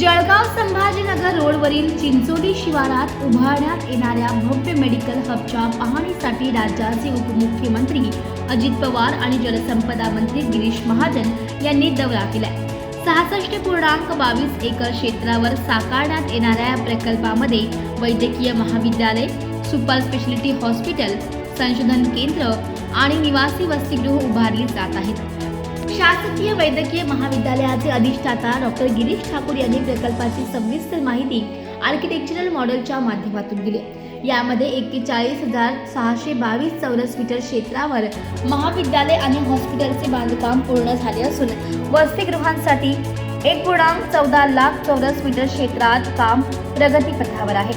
जळगाव संभाजीनगर रोडवरील चिंचोली शिवारात उभारण्यात येणाऱ्या भव्य मेडिकल हबच्या पाहणीसाठी राज्याचे उपमुख्यमंत्री अजित पवार आणि जलसंपदा मंत्री गिरीश महाजन यांनी दौरा केलाय. सहासष्ट पूर्णांक बावीस एकर क्षेत्रावर साकारण्यात येणाऱ्या या प्रकल्पामध्ये वैद्यकीय महाविद्यालय सुपर स्पेशालिटी हॉस्पिटल संशोधन केंद्र आणि निवासी वसतिगृह उभारली जात आहेत. शासकीय वैद्यकीय महाविद्यालयाचे अधिष्ठाता डॉक्टर गिरीश ठाकूर यांनी प्रकल्पाची सविस्तर माहिती आर्किटेक्चरल मॉडेलच्या माध्यमातून दिली. यामध्ये एक्केचाळीस हजार सहाशे बावीस चौरस मीटर क्षेत्रावर महाविद्यालय आणि हॉस्पिटलचे बांधकाम पूर्ण झाले असून वसतिगृहांसाठी एक पूर्णांक चौदा लाख चौरस मीटर क्षेत्रात काम प्रगतीपथावर आहे.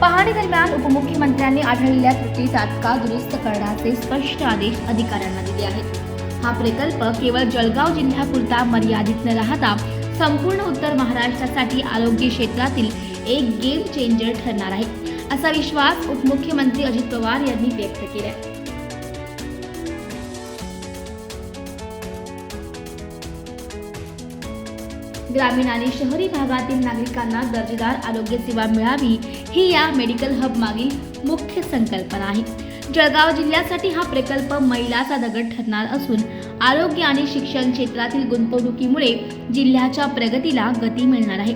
पाहणी दरम्यान उपमुख्यमंत्र्यांनी आढळलेल्या त्रुटी तात्काळ दुरुस्त करण्याचे स्पष्ट आदेश अधिकाऱ्यांना दिले आहेत. हा प्रकल्प केवळ जळगाव जिल्ह्यापुरता मर्यादित न राहता संपूर्ण उत्तर महाराष्ट्रासाठी आरोग्य क्षेत्रातील एक गेम चेंजर ठरणार आहे असा विश्वास उपमुख्यमंत्री अजित पवार यांनी व्यक्त केला ग्रामीण आणि शहरी भागातील नागरिकांना दर्जेदार आरोग्य सेवा मिळावी ही या मेडिकल हब मागील मुख्य संकल्पना आहे. जळगाव जिल्ह्यासाठी हा प्रकल्प मैलाचा दगड ठरणार असून आरोग्य आणि शिक्षण क्षेत्रातील गुंतवणुकीमुळे जिल्ह्याच्या प्रगतीला गती मिळणार आहे.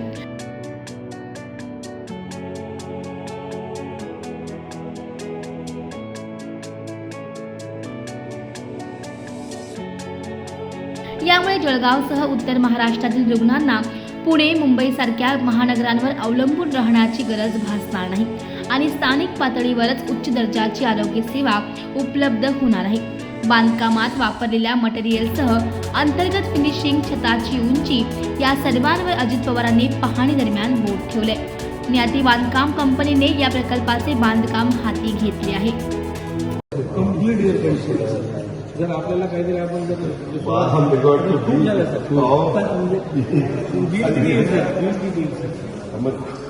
यामुळे जळगावसह उत्तर महाराष्ट्रातील रुग्णांना पुणे मुंबईसारख्या महानगरांवर अवलंबून राहण्याची गरज भासणार नाही. आणि स्थानिक पातळीवरच उच्च दर्जाची आरोग्य सेवा उपलब्ध होणार आहे. बांधकामात वापरलेल्या मटेरियलसह अंतर्गत फिनिशिंग छताची उंची या सर्वांवर अजित पवारांनी पाहणी दरम्यान बोट ठेवले ज्ञाती बांधकाम कंपनीने या प्रकल्पाचे बांधकाम हाती घेतले आहे. जर आपल्याला काहीतरी आपण जर खूप झालं सर. हो. पण म्हणजे वीज किती येईल सर वीज किती येईल सर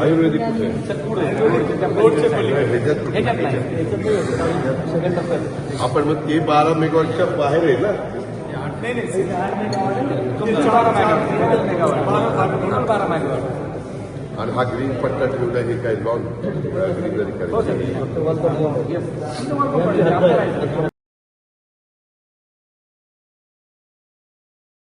आयुर्वेदिक? आपण मग ते बारा मेगावॉटच्या बाहेर आहे ना? नाही नाही आणि हा ग्रीन पट्टा ठेवला हे काय लॉन ग्रीनरी करायचं. सर.